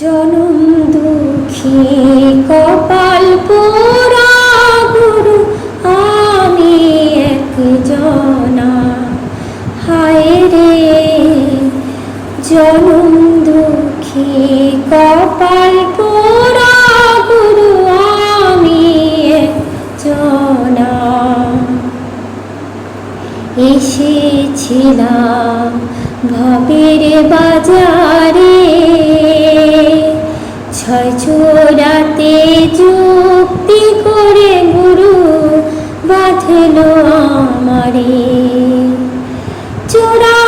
জনম দুঃখী, কপাল পোড়া গুরু, আমি এক জনা হায় রে, জনম দুঃখী, কপাল পোড়া গুরু, আমি এক জনা এসেছিলাম ভবের বাজারে ছয় ছোড়াতে যুক্তি করে গুরু বাঁধল আমারে। চুরি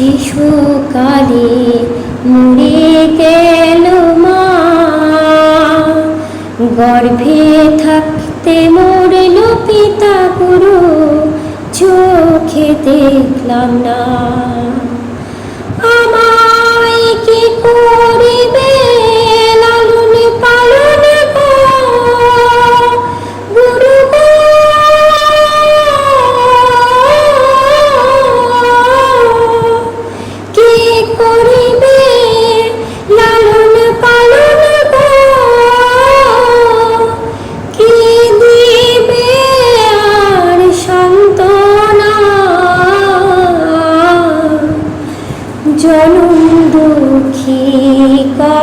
শিশুকালে মরে গেল মা। গর্ভে থাকতে মরল পিতা গুরু চোখে দেখলাম না। জনম দুঃখিকা